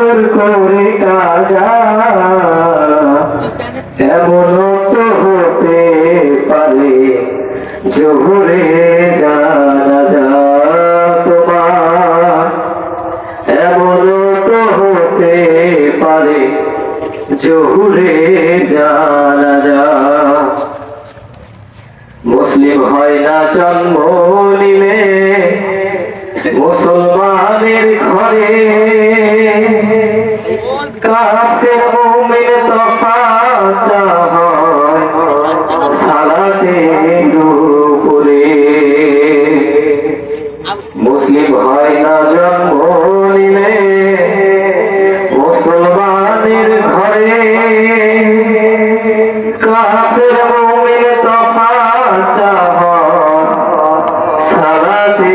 আদর করে কাজা এমন তো হতে পারে, জোহরে জানা যা তোমার। এমন তো হতে পারে, জোহরে জানা যা। মুসলিম হয় না জন্ম নিলে, মুসলমানের ঘরে কাফের মুমিন তফাচা হয় সালাতে দুপুরে মুসলিম হয় না জন্ম নিলে, মুসলমানের ঘরে কাফের মুমিন তফাচা হয় সালাতে